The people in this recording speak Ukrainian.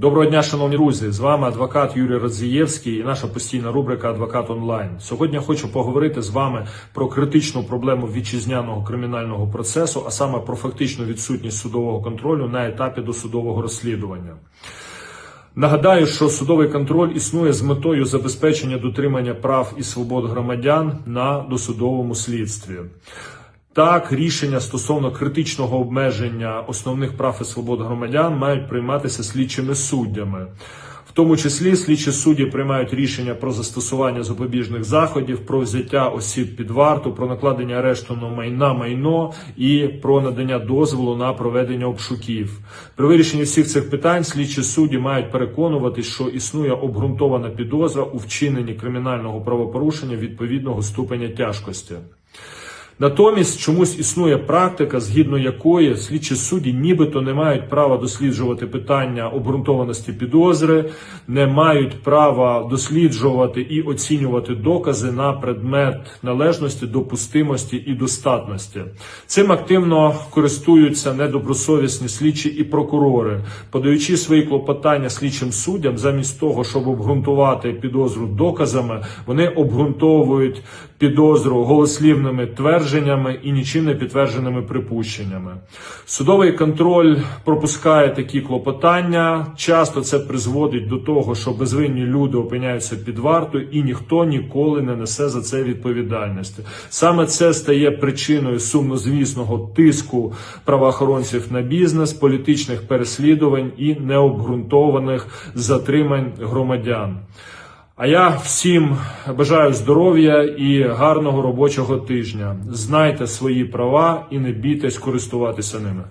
Доброго дня, шановні друзі! З вами адвокат Юрій Радзієвський і наша постійна рубрика Адвокат онлайн. Сьогодні я хочу поговорити з вами про критичну проблему вітчизняного кримінального процесу, а саме про фактичну відсутність судового контролю на етапі досудового розслідування. Нагадаю, що судовий контроль існує з метою забезпечення дотримання прав і свобод громадян на досудовому слідстві. Так, рішення стосовно критичного обмеження основних прав і свобод громадян мають прийматися слідчими суддями. В тому числі слідчі судді приймають рішення про застосування запобіжних заходів, про взяття осіб під варту, про накладення арешту на майна майно і про надання дозволу на проведення обшуків. При вирішенні всіх цих питань слідчі судді мають переконувати, що існує обґрунтована підозра у вчиненні кримінального правопорушення відповідного ступеня тяжкості. Натомість чомусь існує практика, згідно якої слідчі судді нібито не мають права досліджувати питання обґрунтованості підозри, не мають права досліджувати і оцінювати докази на предмет належності, допустимості і достатності. Цим активно користуються недобросовісні слідчі і прокурори, подаючи свої клопотання слідчим суддям, замість того, щоб обґрунтувати підозру доказами, вони обґрунтовують підозру голослівними твердженнями і нічим не підтвердженими припущеннями. Судовий контроль пропускає такі клопотання. Часто це призводить до того, що безвинні люди опиняються під вартою, і ніхто ніколи не несе за це відповідальності. Саме це стає причиною сумнозвісного тиску правоохоронців на бізнес, політичних переслідувань і необґрунтованих затримань громадян. А я всім бажаю здоров'я і гарного робочого тижня. Знайте свої права і не бійтесь користуватися ними.